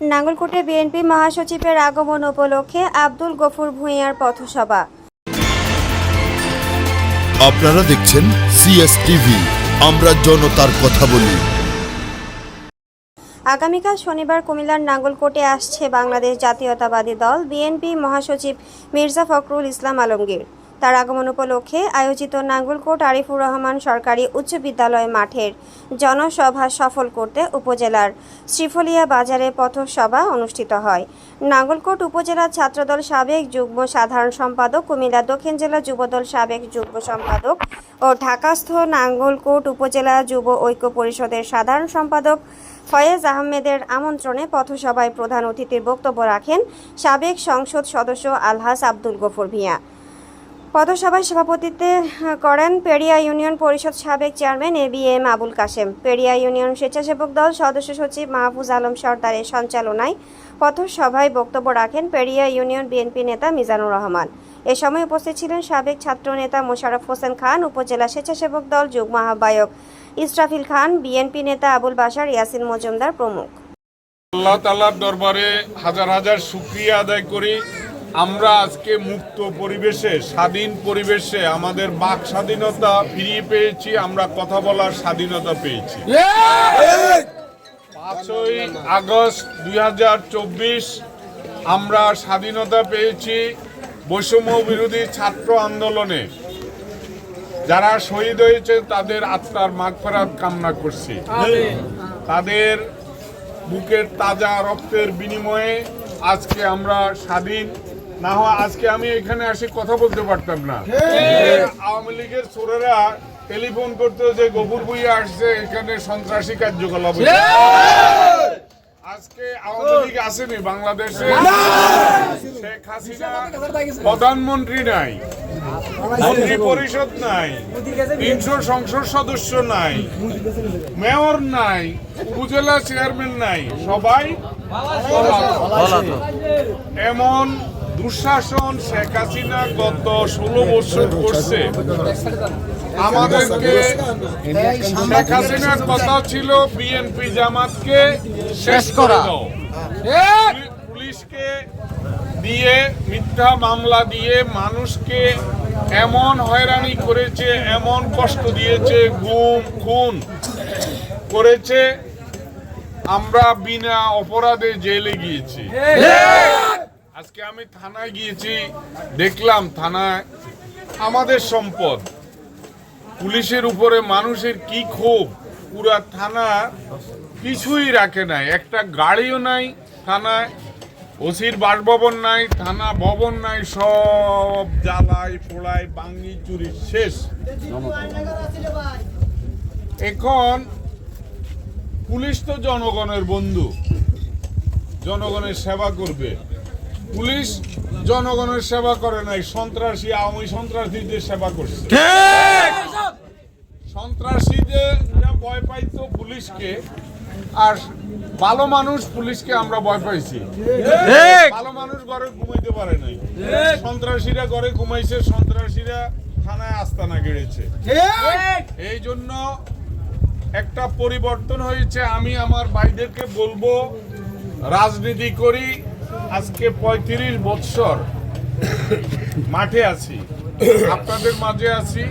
নাঙ্গলকোটে BNP মহাসচিবের আগমন উপলক্ষে আব্দুল গফুর ভূঁইয়ার পথসভা। আপনারা দেখছেন সিএস টিভি আমরা জনতার কথা বলি। আগামীকাল শনিবার কুমিল্লার নাঙ্গলকোটে আসছে বাংলাদেশ জাতীয়তাবাদী দল বিএনপি মহাসচিব মির্জা ফখরুল ইসলাম আলমগীর। তার আগমন উপলক্ষে আয়োজিত নাঙ্গলকোট আরিফুর রহমান সরকারি উচ্চ বিদ্যালয় মাঠের জনসভা সফল করতে উপজেলার শ্রীফলিয়া বাজারে পথসভা অনুষ্ঠিত হয়। নাঙ্গলকোট উপজেলা ছাত্রদল সাবেক যুগ্ম সাধারণ সম্পাদক, কুমিল্লা দক্ষিণ জেলা যুবদল সাবেক যুগ্ম সম্পাদক ও ঢাকাস্থ নাঙ্গলকোট উপজেলা যুব ঐক্য পরিষদের সাধারণ সম্পাদক ফয়েজ আহমেদের আমন্ত্রণে পথসভায় প্রধান অতিথির বক্তব্য রাখেন সাবেক সংসদ সদস্য আলহাস আব্দুল গফুর ভিয়া পথসভায় সভাপতিত্বে করেন পেরিয়া ইউনিয়ন পরিষদ সাবেক chairman A B M Abul Kashem. Periya union স্বেচ্ছাসেবক দল সদস্য সচিব মাহফুজ আলম সর্দারের সঞ্চালনায় পথসভায় বক্তব্য রাখেন পেরিয়া ইউনিয়ন বিএনপি নেতা মিজানুর রহমান। এ সময় উপস্থিত ছিলেন সাবেক ছাত্র নেতা মোশাররফ হোসেন খান, উপজেলা স্বেচ্ছাসেবক দল যুগ্ম আহ্বায়ক ইসরাফিল খান, বিএনপি নেতা আবুল বাশার, ইয়াসিন মজুমদার প্রমুখ। আল্লাহ তালার দরবারে হাজার হাজার শুক্রিয়া আদায় করি। আমরা আজকে মুক্ত পরিবেশে স্বাধীন পরিবেশে আমাদের বাক স্বাধীনতা ফিরিয়ে পেয়েছি আমরা কথা বলার স্বাধীনতা পেয়েছি। পাঁচই আগস্ট দুই হাজার চব্বিশ আমরা স্বাধীনতা পেয়েছি বৈষম্য বিরোধী ছাত্র আন্দোলনে। যারা শহীদ হয়েছে তাদের আত্মার মাগফেরাত কামনা করছি। তাদের বুকের তাজা রক্তের বিনিময়ে আজকে আমরা স্বাধীন না হয় আজকে আমি এখানে এসে কথা বলতে পারতাম না। আওয়ামী লীগের চোরেরা টেলিফোন করতো যে গোপুর বইয়ে আসছে এখানে সন্ত্রাসী কার্যকলাপ আজকে আওয়ামী লীগ আসেনি বাংলাদেশে। শেখ হাসিনা প্রধানমন্ত্রী নাই মন্ত্রী পরিষদ নাই তিনশো সংসদ সদস্য নাই মেয়র নাই উপজেলা চেয়ারম্যান নাই সবাই এমন দুঃশাসন শেখ হাসিনা গত ষোলো বছর করছে। আমাদেরকে শেখ হাসিনার কথা ছিল বিএনপি জামাতকে শেষ করে পুলিশকে দিয়ে মিথ্যা মামলা দিয়ে মানুষকে এমন হয়রানি করেছে এমন কষ্ট দিয়েছে গুম খুন করেছে আমরা বিনা অপরাধে জেলে গিয়েছি। আজকে আমি থানায় গিয়েছি, দেখলাম থানায় আমাদের সম্পদ। পুলিশের উপরে মানুষের কি ক্ষোভ? পুরা থানা কিছুই রাখে নাই। একটা গাড়িও নাই থানায়, ওসির বাসভবন নাই, থানা ভবন নাই, সব জ্বালাই পোড়াই বাঙ্গি চুরি, শেষ। এখন পুলিশ তো জনগণের বন্ধু, জনগণের সেবা করবে। পুলিশ জনগণের সেবা করে নাই সন্ত্রাসী আওয়ামী সন্ত্রাসীদের সেবা করছে। সন্ত্রাসীদের ভয় পাইতো পুলিশকে আর ভালো মানুষ পুলিশকে আমরা ভয় পাইছি। ভালো মানুষ ঘরে ঘুমাইতে পারে নাই। সন্ত্রাসীরা ঘরে ঘুমাইছে সন্ত্রাসীরা থানায় আস্তানা গেড়েছে। এই জন্য একটা পরিবর্তন হয়েছে আমি আমার ভাইদেরকে বলব রাজনীতি করি আজকে পঁয়ত্রিশ বৎসর মাঠে আছি। আপনাদের মাঝে আছি।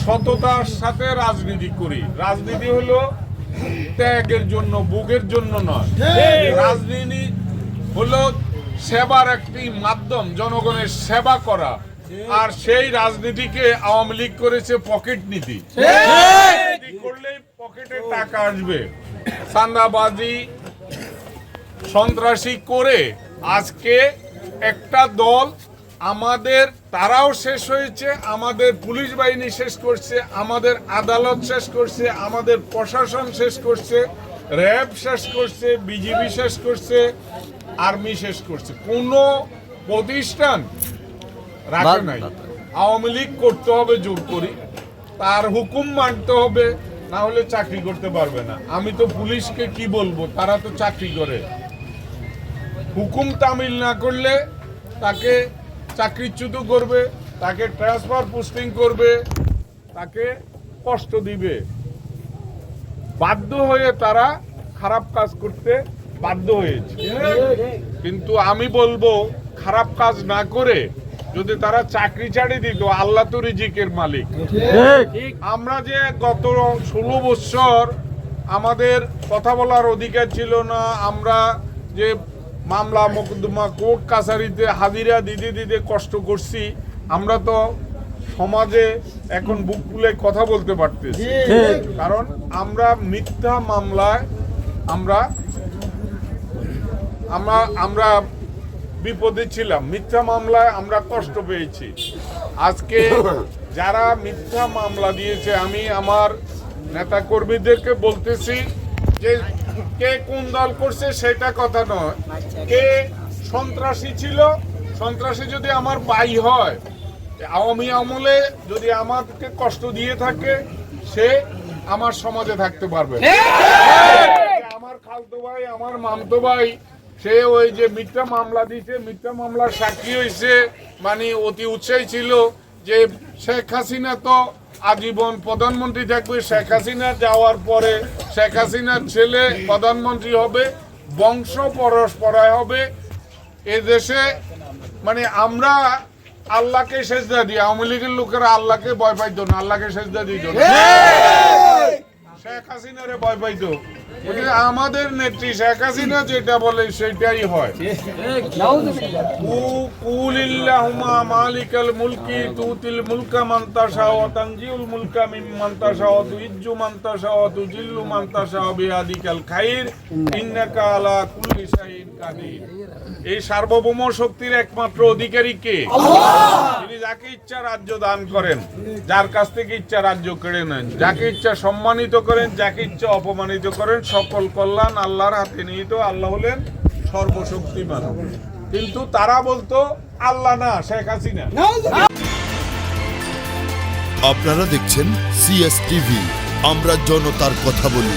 সততার সাথে রাজনীতি করি। রাজনীতি হলো ত্যাগের জন্য বুকের জন্য নয়। রাজনীতি হলো সেবার একটি মাধ্যম জনগণের সেবা করা। আর সেই রাজনীতিকে আওয়ামী লীগ করেছে পকেট নীতি করলেই পকেটে টাকা আসবে। চান্দাবাজি সন্ত্রাসী করে আজকে একটা দল আমাদের তারাও শেষ হয়েছে আমাদের পুলিশ বাহিনী শেষ করছে আমাদের আদালত শেষ করছে আমাদের প্রশাসন শেষ করছে র্যাব শেষ করছে বিজিবি শেষ করছে আর্মি শেষ করছে। কোনো প্রতিষ্ঠান রাখে নাই। আওয়ামী লীগ করতে হবে জোর করি। তার হুকুম মানতে হবে না হলে চাকরি করতে পারবে না। আমি তো পুলিশকে কি বলব? তারা তো চাকরি করে। হুকুম তামিল না করলে তাকে চাকরিচ্যুত করবে, তাকে ট্রান্সফার পোস্টিং করবে, তাকে কষ্ট দিবে। বাধ্য হয়ে তারা খারাপ কাজ করতে বাধ্য হয়েছে। কিন্তু আমি বলব, খারাপ কাজ না করে যদি তারা চাকরি ছাড়ি দিত, আল্লাহ তো রিজিকের মালিক। আমরা যে গত ষোলো বছর আমাদের কথা বলার অধিকার ছিল না, আমরা যে মামলা মোকদ্দমা কোর্ট কাছারিতে হাজিরা দিতে দিতে কষ্ট করছি। আমরা তো সমাজে এখন বুক খুলে কথা বলতে পারতেছি। কারণ আমরা মিথ্যা মামলায় আমরা আমরা আমরা বিপদে ছিলাম। মিথ্যা মামলায় আমরা কষ্ট পেয়েছি। আজকে যারা মিথ্যা মামলা দিয়েছে আমি আমার নেতা কর্মীদেরকে বলতেছি যে কে কোন দল করছে সেটা কথা নয়। কে সন্ত্রাসী ছিল সন্ত্রাসী যদি আমার ভাই হয় আওয়ামী আমলে যদি আমাকে কষ্ট দিয়ে থাকে সে আমার সমাজে থাকতে পারবে। আমার খালতো ভাই আমার মামতো ভাই সে ওই যে মিথ্যা মামলা দিছে মিথ্যা মামলার সাক্ষী হয়েছে মানে অতি উৎসাহী ছিল যে শেখ হাসিনা তো আজীবন প্রধানমন্ত্রী থাকবে শেখ হাসিনা যাওয়ার পরে শেখ হাসিনার ছেলে প্রধানমন্ত্রী হবে বংশ পরস্পরায় হবে। এ দেশে মানে আমরা আল্লাহকে সেজদা দিই আওয়ামী লীগের লোকেরা আল্লাহকে ভয় পাইতো না আল্লাহকে সেজদা দিত না। শেখ হাসিনারে ভয় পাইতো। আমাদের নেত্রী শেখ হাসিনা যেটা বলে সেটাই হয়। কুলিল্লাহুমা মালিকাল মুলকি তুতিল মুলকা মান তাশা ওয়া তানজিউল মুলকা মিম্মান তাশা ওয়া তুইজ্জু মান তাশা ওয়া তুজিল্লু মান তাশা বিয়াদিকাল খাইর, ইন্নাকা আলা কুল্লি শাইইন কাদির। এই সার্বভৌম শক্তির একমাত্র অধিকারী কে? তিনি যাকে ইচ্ছা রাজ্য দান করেন, যার কাছ থেকে ইচ্ছা রাজ্য কেড়ে নেন। যাকে ইচ্ছা সম্মানিত করেন, যাকে ইচ্ছা অপমানিত করেন, সকল কল্যাণ আল্লাহর হাতে নিহিত। আল্লাহ হলেন সর্বশক্তিমান। কিন্তু তারা বলতো, আল্লাহ না, শেখ হাসিনা। আপনারা দেখছেন সিএস টিভি আমরা জনতার কথা বলি।